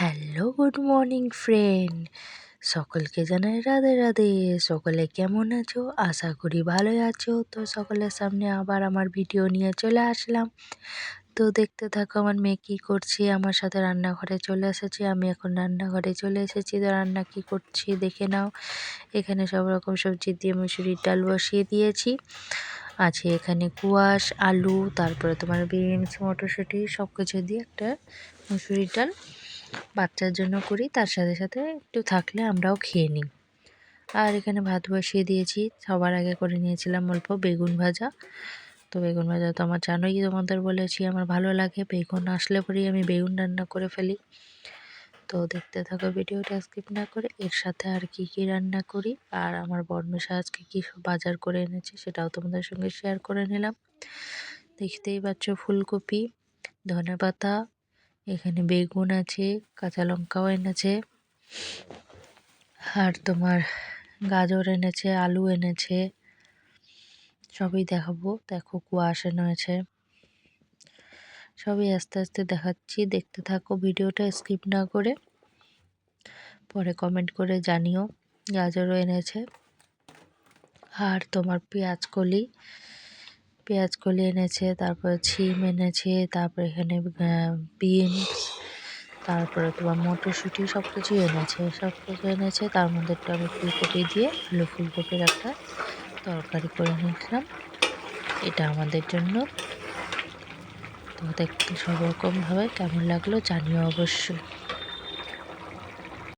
Hello, good morning friend. সকলকে জানাই রাধে রাধে। সকলে কেমন আছো? আশা করি ভালোই আছো। তো সকলের সামনে আবার আমার ভিডিও নিয়ে চলে আসলাম। তো দেখতে থাকো আমার মেয়ে কী করছে। আমার সাথে রান্নাঘরে চলে এসেছি। আমি এখন রান্নাঘরে চলে এসেছি। তো রান্না কী করছি দেখে নাও। এখানে সব রকম সবজি দিয়ে মুসুরির ডাল বসিয়ে দিয়েছি। আছে এখানে কুয়াশ, আলু, তারপরে তোমার বিনস, মটরশুঁটি সব কিছু দিয়ে একটা মুসুরির ডাল বাচ্চার জন্য করি, তার সাথে সাথে একটু থাকলে আমরাও খেয়ে নিই। আর এখানে ভাত বসিয়ে দিয়েছি, সবার আগে করে নিয়েছিলাম অল্প বেগুন ভাজা। তো বেগুন ভাজা তো আমার জানোই তোমাদের বলেছি, আমার ভালো লাগে, বেগুন আসলে পরেই আমি বেগুন রান্না করে ফেলি। তো দেখতে থাকো ভিডিওটা স্কিপ না করে, এর সাথে আর কি কি রান্না করি, আর আমার বর্মশা আজকে কী বাজার করে এনেছে সেটাও তোমাদের সঙ্গে শেয়ার করে নিলাম। দেখতেই পাচ্ছ ফুলকপি ধনে পাতা এখানে বেগুন আছে, কাঁচা লঙ্কাও এনেছে, আর তোমার গাজর এনেছে, আলু এনেছে, সবই দেখাবো। দেখো কুয়াশ এনেছে সবই আস্তে আস্তে দেখাচ্ছি। দেখতে থাকো ভিডিওটা, স্কিপ না করে। পরে কমেন্ট করে জানিও। গাজরও এনেছে। আর তোমার পেঁয়াজ কলি পেঁয়াজ কলি এনেছে, তারপরে ছিম এনেছে, তারপরে এখানে বিনস তারপরে তোমার মটরশুঁটি সব কিছুই এনেছে সব কিছু এনেছে। তার মধ্যে একটু আমি ফুলকপি দিয়ে আলু ফুলকপির একটা তরকারি করে নিয়েছিলাম। এটা আমাদের জন্য। তো দেখতে সব রকমভাবে কেমন লাগল জানিও অবশ্যই।